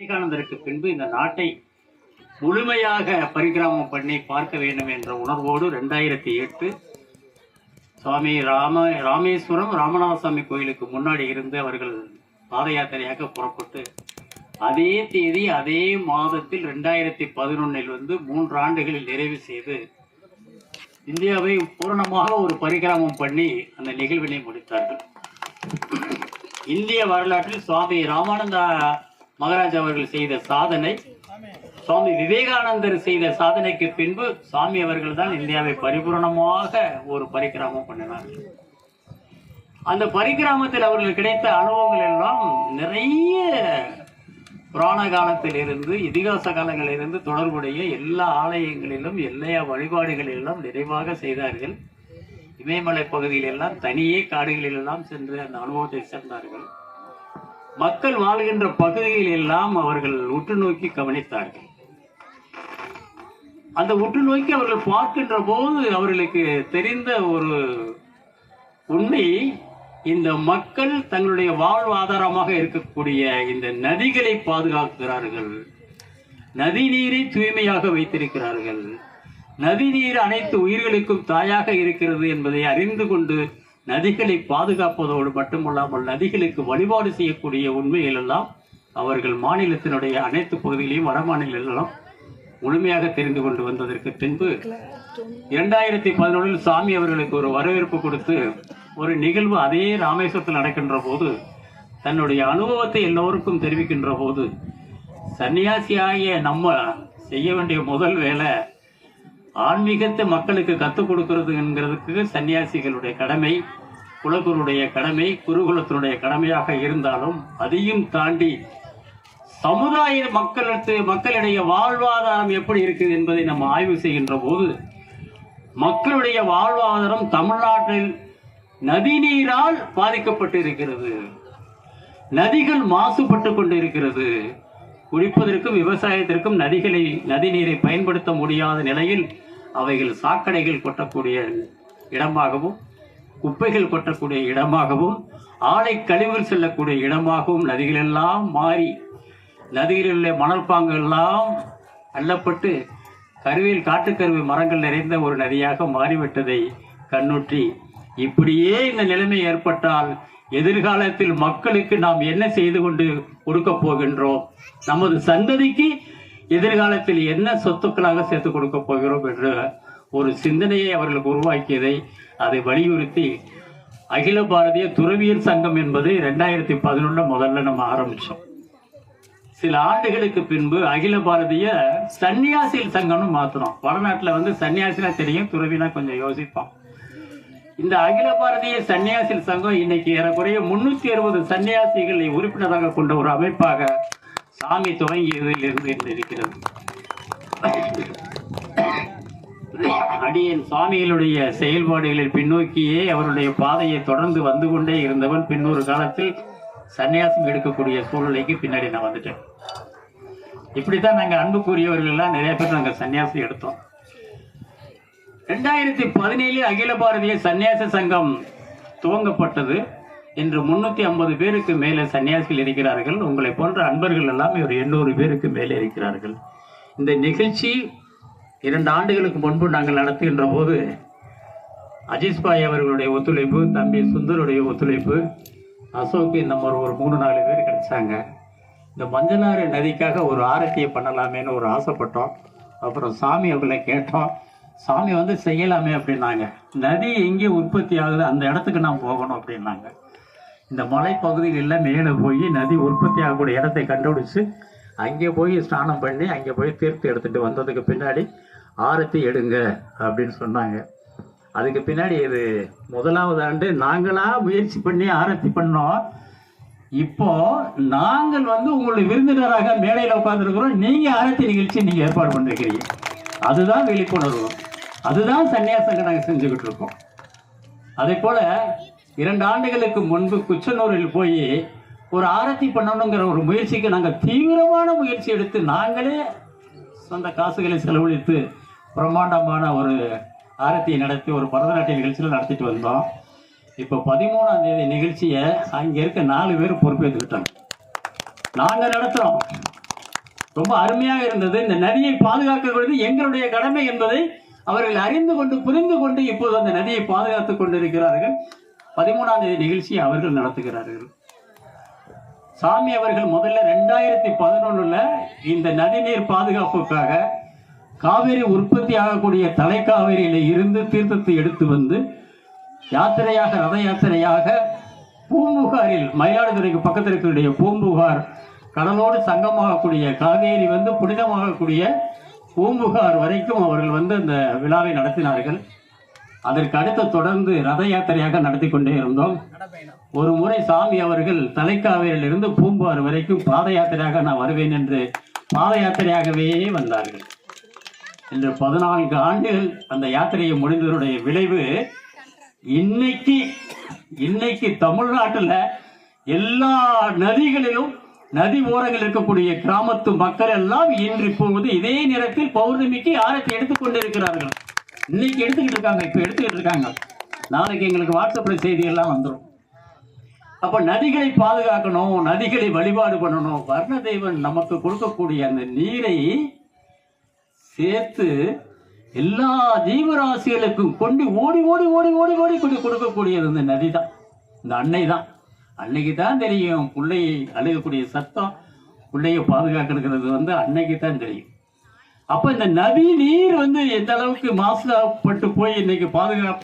விவேகானந்தருக்கு பின்பு இந்த நாட்டை முழுமையாக பரிகிராமம் பண்ணி பார்க்க வேண்டும் என்ற உணர்வோடு ரெண்டாயிரத்தி எட்டு சுவாமி ராம ராமேஸ்வரம் ராமநாதசாமி கோயிலுக்கு முன்னாடி இருந்து அவர்கள் பாத யாத்திரையாக புறப்பட்டு அதே தேதி அதே மாதத்தில் ரெண்டாயிரத்தி பதினொன்னில் வந்து மூன்று ஆண்டுகளில் நிறைவு செய்து இந்தியாவை பூரணமாக ஒரு பரிகிராமம் பண்ணி அந்த நிகழ்வினை முடித்தார்கள். இந்திய வரலாற்றில் சுவாமி ராமானந்தா மகாராஜா அவர்கள் செய்த சாதனை சுவாமி விவேகானந்தர் செய்த சாதனைக்கு பின்பு சுவாமி அவர்கள் தான் இந்தியாவை பரிபூரணமாக ஒரு பரிகிராமம் பண்ணினார்கள் அந்த பரிகிராமத்தில் அவர்கள் கிடைத்த அனுபவங்கள் எல்லாம் நிறைய புராண காலத்தில் இருந்து இதிகாச காலங்களிலிருந்து தொடர்புடைய எல்லா ஆலயங்களிலும் எல்லா வழிபாடுகளிலும் நிறைவாக செய்தார்கள். இமயமலை பகுதியில் எல்லாம் தனியே காடுகளில் எல்லாம் சென்று அந்த அனுபவத்தை சென்றார்கள் மக்கள் வாழ்கின்ற பகுதிகளில் எல்லாம் அவர்கள் உற்று நோக்கி கவனித்தார்கள். அந்த உற்று நோக்கி அவர்கள் பார்க்கின்ற போது அவர்களுக்கு தெரிந்த ஒரு உண்மை இந்த மக்கள் தங்களுடைய வாழ்வாதாரமாக இருக்கக்கூடிய இந்த நதிகளை பாதுகாக்கிறார்கள். நதி நீரை தூய்மையாக வைத்திருக்கிறார்கள். நதி நீர் அனைத்து உயிர்களுக்கும் தாயாக இருக்கிறது என்பதை அறிந்து கொண்டு நதிகளை பாதுகாப்பதோடு மட்டுமல்லாமல் நதிகளுக்கு வழிபாடு செய்யக்கூடிய உண்மைகள் எல்லாம் அவர்கள் மாநிலத்தினுடைய அனைத்து பகுதிகளையும் வட மாநிலங்களெல்லாம் முழுமையாக தெரிந்து கொண்டு வந்ததற்கு பின்பு இரண்டாயிரத்தி பதினொன்றில் சாமி அவர்களுக்கு ஒரு வரவேற்பு கொடுத்து ஒரு நிகழ்வு அதே ராமேஸ்வரத்தில் நடக்கின்ற போது தன்னுடைய அனுபவத்தை எல்லோருக்கும் தெரிவிக்கின்ற போது சன்னியாசியாகிய நம்ம செய்ய வேண்டிய முதல் வேலை ஆன்மீகத்தை மக்களுக்கு கற்றுக் கொடுக்கிறதுங்கிறதுக்கு சன்னியாசிகளுடைய கடமை குலகுருடைய கடமை குருகுலத்தினுடைய கடமையாக இருந்தாலும் அதையும் தாண்டி சமுதாய மக்களுக்கு மக்களிடைய வாழ்வாதாரம் எப்படி இருக்குது என்பதை நம்ம ஆய்வு செய்கின்ற போது மக்களுடைய வாழ்வாதாரம் தமிழ்நாட்டில் நதிநீரால் பாதிக்கப்பட்டு இருக்கிறது நதிகள் மாசுபட்டு கொண்டிருக்கிறது. குடிப்பதற்கும் விவசாயத்திற்கும் நதிகளை நதிநீரை பயன்படுத்த முடியாத நிலையில் அவைகள் சாக்கடைகள் கொட்டக்கூடிய இடமாகவும் குப்பைகள் கொட்டக்கூடிய இடமாகவும் ஆலை கழிவுகள் செல்லக்கூடிய இடமாகவும் நதிகளெல்லாம் மாறி நதிகளில் உள்ள மணல் பாங்கெல்லாம் அள்ளப்பட்டு கருவியில் காட்டுக்கருவி மரங்கள் நிறைந்த ஒரு நதியாக மாறிவிட்டதை கண்ணுற்றி இப்படியே இந்த நிலைமை ஏற்பட்டால் எதிர்காலத்தில் மக்களுக்கு நாம் என்ன செய்து கொண்டு கொடுக்க போகின்றோம்? நமது சந்ததிக்கு எதிர்காலத்தில் என்ன சொத்துக்களாக சேர்த்து கொடுக்க போகிறோம் என்ற ஒரு சிந்தனையை அவர்களுக்கு உருவாக்கியதை அதை வலியுறுத்தி அகில பாரதிய துறவியல் சங்கம் என்பது ரெண்டாயிரத்தி பதினொன்று முதல்ல நம்ம ஆரம்பிச்சோம். சில ஆண்டுகளுக்கு பின்பு அகில பாரதிய சன்னியாசிகள் சங்கம்னு மாத்தினோம். வடநாட்டில் வந்து சன்னியாசினா தெரியும் துறவினா கொஞ்சம் யோசிப்போம். இந்த அகில பாரதிய சன்னியாசிகள் சங்கம் இன்னைக்கு ஏறக்குறைய முன்னூத்தி அறுபது சன்னியாசிகளை உறுப்பினராக கொண்ட ஒரு அமைப்பாக சாமி துவங்கியதில் இருந்து இருக்கிறது. அடியின் சுவாமிகளுடைய செயல்பாடுகளில் பின்னோக்கியே அவருடைய பாதையை தொடர்ந்து வந்து கொண்டே இருந்தவன் பின்னொரு காலத்தில் சன்னியாசம் எடுக்கக்கூடிய சூழ்நிலைக்கு பின்னாடி நான் வந்துட்டேன். இப்படித்தான் நாங்கள் அன்புக்குரியவர்கள் எல்லாம் நிறைய பேர் நாங்கள் சன்னியாசம் எடுத்தோம். ரெண்டாயிரத்தி பதினேழில் அகில பாரதிய சன்னியாச சங்கம் துவங்கப்பட்டது. இன்று முன்னூத்தி ஐம்பது பேருக்கு மேலே சன்னியாசிகள் இருக்கிறார்கள். உங்களை போன்ற அன்பர்கள் எல்லாம் ஒரு எண்ணூறு பேருக்கு மேலே இருக்கிறார்கள். இந்த நிகழ்ச்சி இரண்டு ஆண்டுகளுக்கு முன்பு நாங்கள் நடத்துகின்ற போது அஜித் பாய் அவர்களுடைய ஒத்துழைப்பு தம்பி சுந்தருடைய ஒத்துழைப்பு அசோக் இந்த மாதிரி ஒரு மூணு நாலு பேர் கிடைச்சாங்க. இந்த மஞ்சளாறு நதிக்காக ஒரு ஆரத்தியை பண்ணலாமேன்னு ஒரு ஆசைப்பட்டோம். அப்புறம் சாமி அவர்களை கேட்டோம். சாமி வந்து செய்யலாமே அப்படின்னாங்க. நதி எங்கே உற்பத்தி ஆகுது? அந்த இடத்துக்கு நான் போகணும் அப்படின்னாங்க. இந்த மலைப்பகுதிகளில் மேலே போய் நதி உற்பத்தி ஆகக்கூடிய இடத்தை கண்டுபிடிச்சு அங்கே போய் ஸ்நானம் பண்ணி அங்கே போய் தீர்த்து எடுத்துட்டு வந்ததுக்கு பின்னாடி ஆரத்தி எடுங்க அப்படின்னு சொன்னாங்க. அதுக்கு பின்னாடி இது முதலாவது ஆண்டு நாங்களாக முயற்சி பண்ணி ஆரத்தி பண்ணோம். இப்போ நாங்கள் வந்து உங்களுடைய விருந்தினராக மேடையில் உட்காந்துருக்கிறோம் நீங்கள் ஆரத்தி நிகழ்ச்சி நீங்கள் ஏற்பாடு பண்ணிருக்கிறீங்க. அதுதான் விழிப்புணர்வு. அதுதான் சன்னியாசங்க நாங்கள் செஞ்சுக்கிட்டு இருக்கோம். அதே போல இரண்டு ஆண்டுகளுக்கு முன்பு குச்சனூரில் போய் ஒரு ஆரத்தி பண்ணணுங்கிற ஒரு முயற்சிக்கு நாங்கள் தீவிரமான முயற்சி எடுத்து நாங்களே சொந்த காசுகளை செலவழித்து பிரம்மாண்டமான ஒரு ஆரத்தியை நடத்தி ஒரு பரதநாட்டிய நிகழ்ச்சியில் நடத்திட்டு வந்தோம். இப்போ பதிமூணாம் தேதி நிகழ்ச்சியை அங்கே இருக்க நாலு பேர் பொறுப்பேற்றுக்கிட்டாங்க. நாங்கள் நடத்துகிறோம் ரொம்ப அருமையாக இருந்தது. இந்த நதியை பாதுகாக்கக்கூடியது எங்களுடைய கடமை என்பதை அவர்கள் அறிந்து கொண்டு புரிந்து கொண்டு இப்போது அந்த நதியை பாதுகாத்துக் கொண்டிருக்கிறார்கள். பதிமூணாம் தேதி நிகழ்ச்சியை அவர்கள் நடத்துகிறார்கள். சாமி அவர்கள் முதல்ல ரெண்டாயிரத்தி பதினொன்றுல இந்த நதிநீர் பாதுகாப்புக்காக காவிரி உற்பத்தி ஆகக்கூடிய தலைக்காவிரியில இருந்து தீர்த்தத்தை எடுத்து வந்து யாத்திரையாக ரத யாத்திரையாக பூம்புகாரில் மயிலாடுதுறைக்கு பக்கத்தில் இருக்கக்கூடிய பூம்புகார் கடலோடு சங்கமாகக்கூடிய காவேரி வந்து புனிதமாகக்கூடிய பூம்புகார் வரைக்கும் அவர்கள் வந்து அந்த விழாவை நடத்தினார்கள். அதற்கு அடுத்து தொடர்ந்து ரத யாத்திரையாக நடத்தி கொண்டே இருந்தோம். ஒரு முறை சாமி அவர்கள் தலைக்காவேரியிலிருந்து பூம்பாறு வரைக்கும் பாத யாத்திரையாக நான் வருவேன் என்று பாத யாத்திரையாகவே வந்தார்கள். இன்று பதினான்கு ஆண்டுகள் அந்த யாத்திரையை முடிந்ததனுடைய விளைவு இன்னைக்கு இன்னைக்கு தமிழ்நாட்டில் எல்லா நதிகளிலும் நதி ஓரங்கள் இருக்கக்கூடிய கிராமத்து மக்கள் எல்லாம் இன்று இப்பொழுது இதே நேரத்தில் பௌர்ணமிக்கு ஆரத்தி எடுத்துக் கொண்டிருக்கிறார்கள். இன்னைக்கு எடுத்துக்கிட்டு இருக்காங்க இப்ப எடுத்துக்கிட்டு இருக்காங்க நாளைக்கு எங்களுக்கு வாட்ஸ்அப்ல செய்தி எல்லாம் வந்துடும் அப்ப நதிகளை பாதுகாக்கணும் நதிகளை வழிபாடு பண்ணணும். வர்ணதேவன் நமக்கு கொடுக்கக்கூடிய அந்த நீரை சேர்த்து எல்லா ஜீவராசிகளுக்கும் கொண்டு ஓடி ஓடி ஓடி ஓடி ஓடி கொண்டு கொடுக்கக்கூடியது இந்த நதி தான் இந்த அன்னை தான் அன்னைக்கு தான் தெரியும் பிள்ளையை அழுகக்கூடிய சத்தம் பிள்ளையை பாதுகாக்கிறது வந்து அன்னைக்கு தான் தெரியும். அப்ப இந்த நதி நீர் வந்து எந்த அளவுக்கு மாசுபட்டு போய் இன்னைக்கு பாதுகாப்பு